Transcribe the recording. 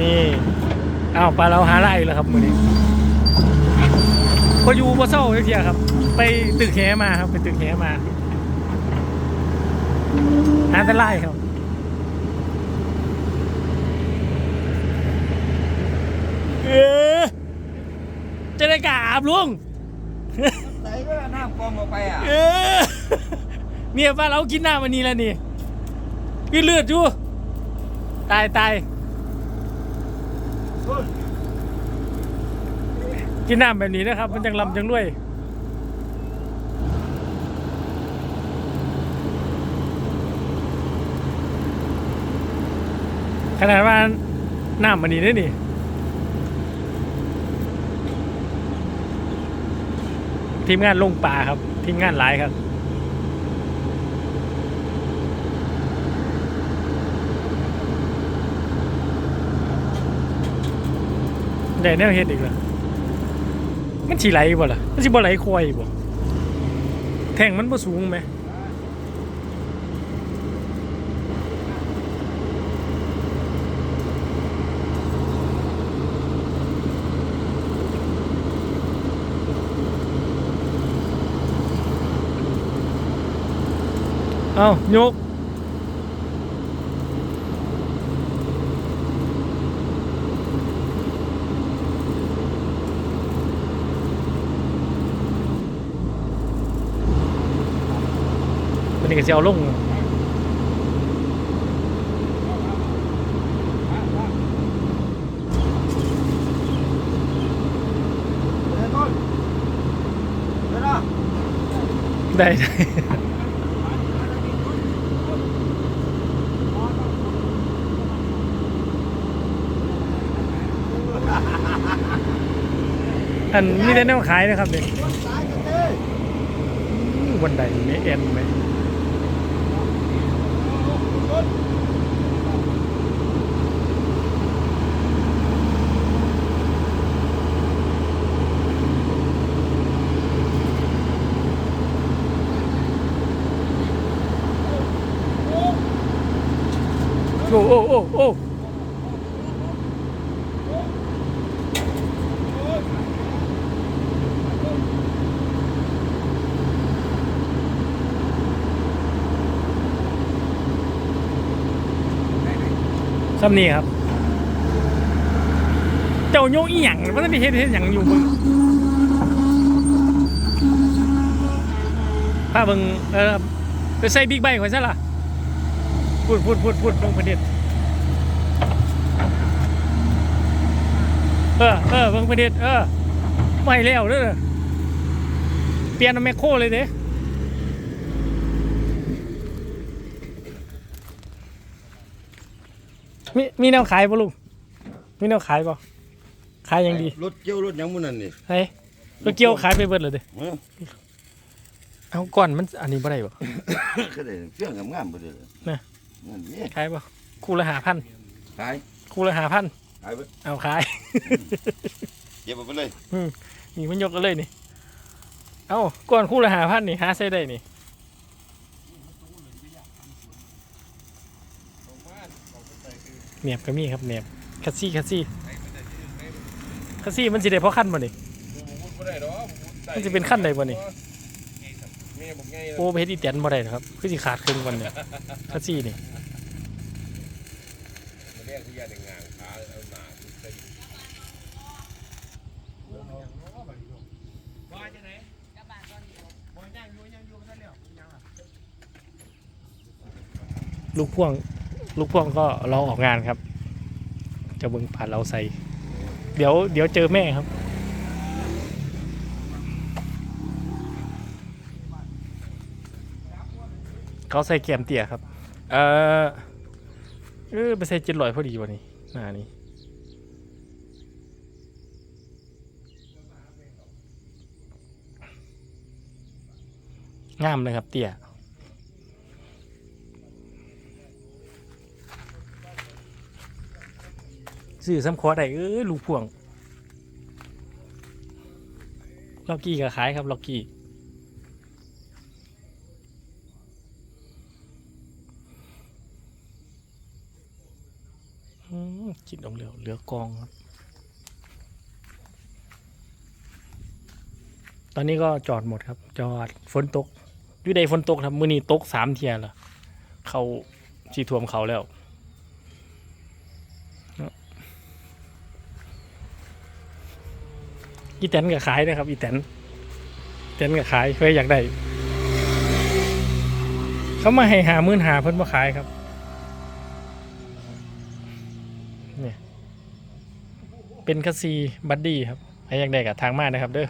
นี่อ้าวปลาเราหาไล่แล้วครับมือนี้พออยู่บ่เศร้าเทียครับ ไปตึกแหมาครับ ไปตึกแหมาหาแต่ไล่ครับเออจะได้กราบลุงใส่ก็น้ำกองออกไปอะเออเนี่ยป้าเรากินน้ำวันนี้แล้วนี่กินเลือดอยู่ตายตาย กินน้ำแบบนี้นะครับ มันจังลำจังรวยขนาดว่าน้ำมันนี้ได้นี่ทีมงานลงป่าครับ ทีมงานหลายครับได้แนวเฮ็ดอีกแล้ว มันสิไหลบ่ล่ะ มันสิบ่ไหลควายบ่แท่งมันบ่สูงไหมเอ้ายก ก็จะเอาลงเดี๋ยวต้นเดี๋ยวนะได้ได้อันมีแต่แนวขายนะครับเนี่ยสายกันเลยวันใดไม่เอ็นไหม โอ้โอ้ ซ้ำนี่ครับ เจ้าโยกอีหยังมันได้เห็นเห็นหยังอยู่มึงป้าเบิงเออไปใส่บิ๊กไบค์ข่อยซะล่ะพูดพูดพูดพูดลงประเด็นเออเออเบิงประเด็นเออไม่แล้วเด้อเปลี่ยนเอาแมคโครเลยเด้ มีมีแนวขายป่ะลุงมีแนวขายป่ะขายยังดีรถเกี่ยวรถหยังมุ่นนั่นนี่เฮ้ยรถเกี่ยวขายไปเบิดเลยเด้เออเอาก่อนมันอันนี้บ่ได้บ่ก็ได้เฟี้ยงงามๆบ่ได้เลยน่ะนั่นนี่ขายบ่คู่ละหาพันขายคู่ละหาพันขายเบิดเอาขายเก็บเอาไปเลยนี่มันยกกันเลยนี่ เอาก่อนคู่ละหาพันนี่หาใส่ได้นี่ เนียบก็มีครับเนียบคัสซี่คัสซี่คัสซี่มันสิได้เพราะขั้นบ่นี่บ่ได้ดอกมันจะเป็นขั้นใดบ่นี่แม่บอกไงโอ้ไปเฮ็ดอีแตนบ่ได้นะครับคือสิขาดครึ่งวันเนี่ยคัสซี่นี่มันเรียกคือยาในงานขาเอาหนาใส่ลูกพ่วง ลูกพ่วงก็รอออกงานครับ จะเบิ่งผ่านเราใส่ เดี๋ยวเดี๋ยวเจอแม่ครับเขาใส่แกมเตี่ยครับ เออเออไปใส่เจ็ดร้อยพอดีวันนี้หน้านี้งามเลยครับเตี่ย ซื้อซ้ำคอได้เอ้ยลูกพ่วงล็อกกี้ก็ขายครับล็อกกี้อืมมกินอมเหลือเหลือกองครับ ตอนนี้ก็จอดหมดครับ จอดฝนตกอยู่ใดฝนตกครับ มื้อนี้ตกสามเทียแล้วเขาสีท่วมเขาแล้วเนาะ อีแตนก็ขายนะครับ อีแตนแตนก็ขายเพื่ออยากได้เขามาให้หามื่นหาเพิ่นมาขายครับเนี่ยเป็นคัสซีบัดดี้ครับใครอยากได้กับทางมานะครับเด้อ